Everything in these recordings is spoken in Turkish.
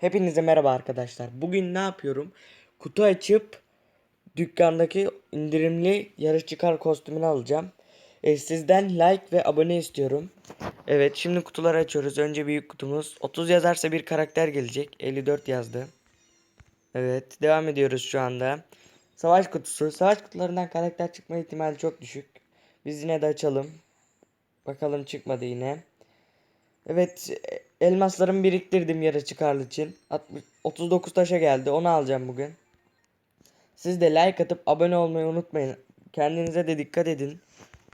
Hepinize merhaba arkadaşlar. Bugün ne yapıyorum? Kutu açıp dükkandaki indirimli yarışçı kar kostümünü alacağım. E, sizden like ve abone istiyorum. Evet şimdi kutuları açıyoruz. Önce büyük kutumuz. 30 yazarsa bir karakter gelecek. 54 yazdı. Evet devam ediyoruz şu anda. Savaş kutusu. Savaş kutularından karakter çıkma ihtimali çok düşük. Biz yine de açalım. Bakalım çıkmadı yine. Evet elmaslarımı biriktirdim yarı çıkarlı için. 60, 39 taşa geldi onu alacağım bugün. Siz de like atıp abone olmayı unutmayın. Kendinize de dikkat edin.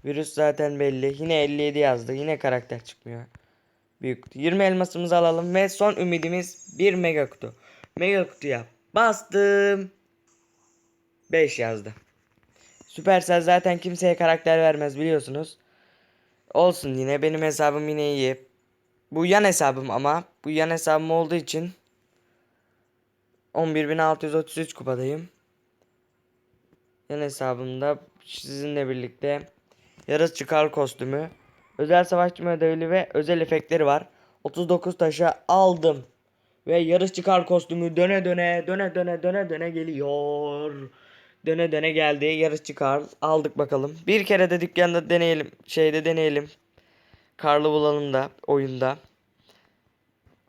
Virüs zaten belli. Yine 57 yazdı. Yine karakter çıkmıyor. Büyük kutu. 20 elmasımızı alalım ve son ümidimiz bir mega kutu. Mega kutuya bastım. 5 yazdı. Supercell zaten kimseye karakter vermez biliyorsunuz. Olsun yine benim hesabım yine iyi. Bu yan hesabım ama bu yan hesabım olduğu için 11.633 kupadayım. Yan hesabımda sizinle birlikte yarış çıkar kostümü, özel savaşçı ödevli ve özel efektleri var. 39 taşa aldım. Ve yarış çıkar kostümü döne döne döne döne döne döne geliyor. Döne döne geldi. Yarış çıkar. Aldık bakalım. Bir kere de dükkanda deneyelim. Şeyde deneyelim. Karlı bulalım da oyunda.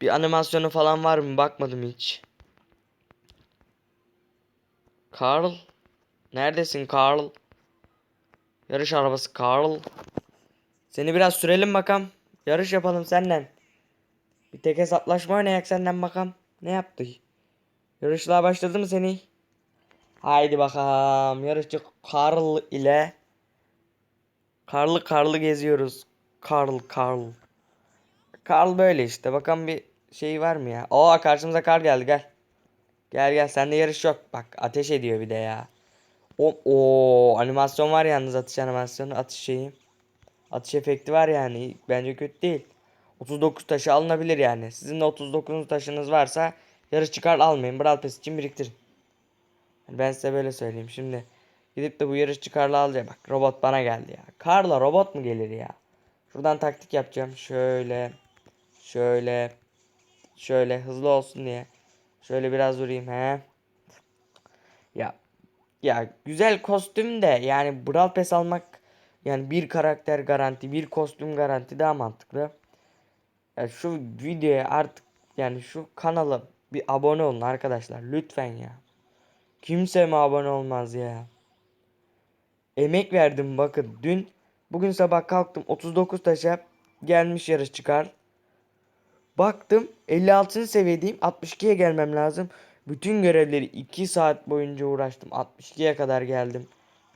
Bir animasyonu falan var mı? Bakmadım hiç. Carl. Neredesin Carl? Yarış arabası Carl. Seni biraz sürelim bakalım. Yarış yapalım senden. Bir tek hesaplaşma oynayak senden bakalım. Ne yaptı? Yarışlığa başladı mı seni? Haydi bakalım. Yarışçı Carl ile Karlı karlı geziyoruz. Carl Carl. Carl böyle işte. Bakalım bir şey var mı ya? Aa karşımıza kar geldi gel. Gel gel sende yarış yok. Bak ateş ediyor bir de ya. O, o animasyon var yalnız atış animasyonu atış şeyi. Atış efekti var yani. Bence kötü değil. 39 taşı alınabilir yani. Sizin de 39 taşınız varsa yarış çıkar almayın. Brawl Pass için biriktirin. Yani ben size böyle söyleyeyim. Şimdi gidip de bu yarış çıkarla alacağım. Bak robot bana geldi ya. Karla robot mu gelir ya? Şuradan taktik yapacağım. Şöyle. Şöyle. Şöyle hızlı olsun diye. Şöyle biraz durayım he. Ya ya güzel kostüm de yani Brawl Pass almak yani bir karakter garanti, bir kostüm garanti daha mantıklı. Ya şu videoya artık yani şu kanala bir abone olun arkadaşlar lütfen ya. Kimse mi abone olmaz ya? Emek verdim bakın dün bugün sabah kalktım 39 taşa gelmiş yarış çıkar. Baktım 56. seviyedeyim 62'ye gelmem lazım. Bütün görevleri 2 saat boyunca uğraştım 62'ye kadar geldim.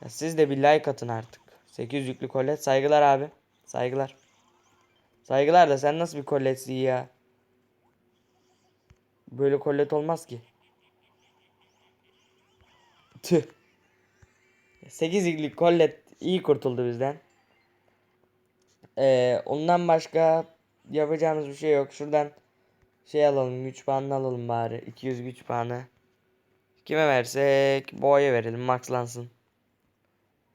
Ya siz de bir like atın artık. 8 yüklü kolet saygılar abi. Saygılar. Saygılar da sen nasıl bir koletsin ya? Böyle kolet olmaz ki. Tüh. 8 yüklü kollet iyi kurtuldu bizden. Ee, ondan başka yapacağımız bir şey yok. Şuradan şey alalım. Güç puanını alalım bari. 200 güç puanı. Kime versek? Boğa'ya verelim. Maxlansın.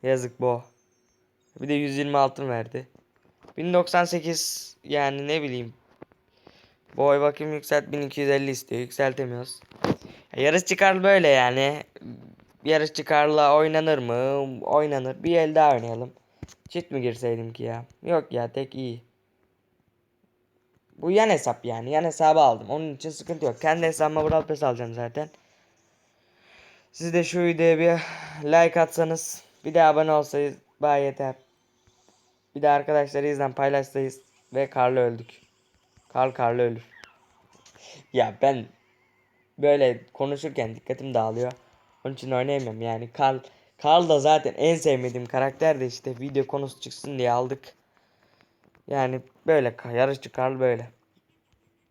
Yazık Bo. Bir de 120 altın verdi. 1098 yani ne bileyim. Boy bakayım yükselt 1250 istiyor. Yükseltemiyoruz. Ya yarış çıkar böyle yani. Yarış çıkarla oynanır mı? Oynanır. Bir el daha oynayalım. Çift mi girseydim ki ya? Yok ya tek iyi. Bu yan hesap yani. Yan hesabı aldım. Onun için sıkıntı yok. Kendi hesabıma Brawl Pass alacağım zaten. Siz de şu videoya bir like atsanız. Bir de abone olsayız. Bay yeter. Bir de arkadaşlarıyızla paylaşsayız. Ve Karlı öldük. Karl Karlı ölür. ya ben böyle konuşurken dikkatim dağılıyor. Onun için oynayamıyorum yani. Karl Karl da zaten en sevmediğim karakter de işte video konusu çıksın diye aldık. Yani böyle yarışçı Karl böyle.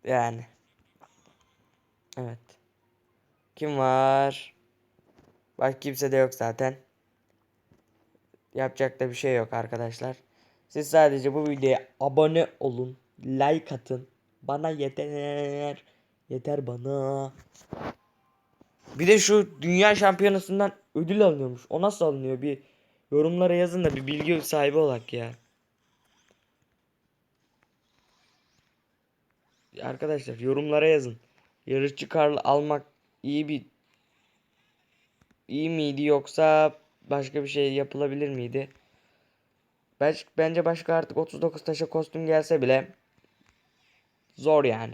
Yani. Evet. Kim var? Başka kimse de yok zaten. Yapacak da bir şey yok arkadaşlar. Siz sadece bu videoya abone olun. Like atın. Bana yeter. Yeter bana. Bir de şu dünya şampiyonasından ödül alınıyormuş. O nasıl alınıyor? Bir yorumlara yazın da bir bilgi sahibi olak ya. Arkadaşlar yorumlara yazın. Yarışçı Karl almak iyi bir iyi miydi yoksa başka bir şey yapılabilir miydi? Bence başka artık 39 taşa kostüm gelse bile zor yani.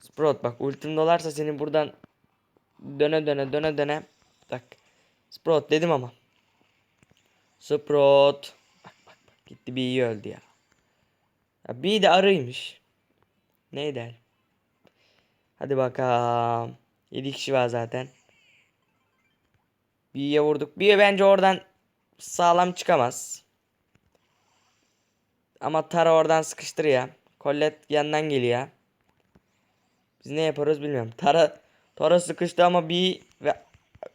Sprout bak ultim dolarsa seni buradan döne döne döne döne bak. Sprout dedim ama. Sprout. Bak bak bak gitti bir iyi öldü ya. ya bir de arıymış. Neydi? Hadi bakalım. 7 kişi var zaten. Bir'ye vurduk. Bir bence oradan sağlam çıkamaz. Ama Tara oradan sıkıştır ya. Colette yandan geliyor. Biz ne yaparız bilmiyorum. Tara Tara sıkıştı ama bir ve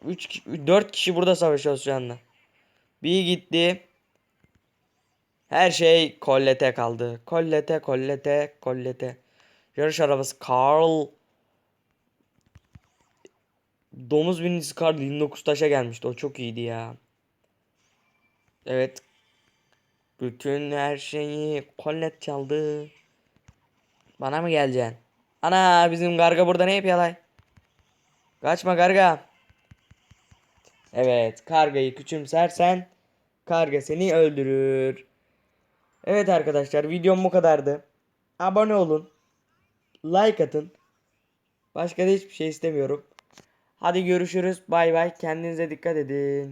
3 4 kişi burada savaşıyoruz şu anda. Bir gitti. Her şey Colette'e kaldı. Colette, Colette, Colette. Yarış arabası Carl. Domuz birincisi Carl 29 taşa gelmişti. O çok iyiydi ya. Evet. Bütün her şeyi Colette çaldı. Bana mı geleceksin? Ana bizim Garga burada ne yapıyor lan? Kaçma Garga. Evet kargayı küçümsersen karga seni öldürür. Evet arkadaşlar videom bu kadardı. Abone olun. Like atın. Başka da hiçbir şey istemiyorum. Hadi görüşürüz. Bay bay. Kendinize dikkat edin.